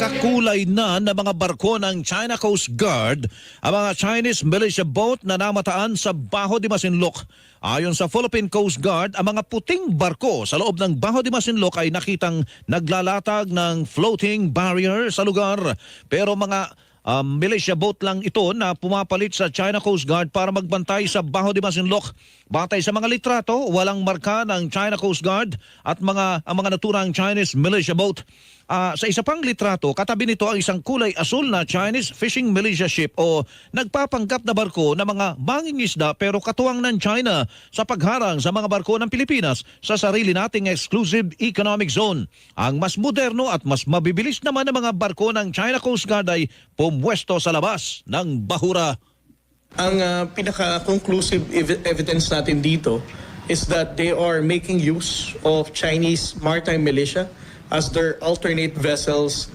Nakakulay na ng mga barko ng China Coast Guard ang mga Chinese militia boat na namataan sa Baho de Masinloc. Ayon sa Philippine Coast Guard, ang mga puting barko sa loob ng Baho de Masinloc ay nakitang naglalatag ng floating barrier sa lugar. Pero mga um, militia boat lang ito na pumapalit sa China Coast Guard para magbantay sa Baho de Masinloc. Batay sa mga litrato, walang marka ng China Coast Guard at mga ang mga naturang Chinese militia boat. Ah, sa isa pang litrato, katabi nito ang isang kulay asul na Chinese fishing militia ship o nagpapanggap na barko na mga mangingisda pero katuwang ng China sa pagharang sa mga barko ng Pilipinas sa sarili nating exclusive economic zone. Ang mas moderno at mas mabibilis naman ng mga barko ng China Coast Guard ay pumwesto sa labas ng bahura. Ang ah, pinaka-conclusive ev- evidence natin dito is that they are making use of Chinese maritime militia as their alternate vessels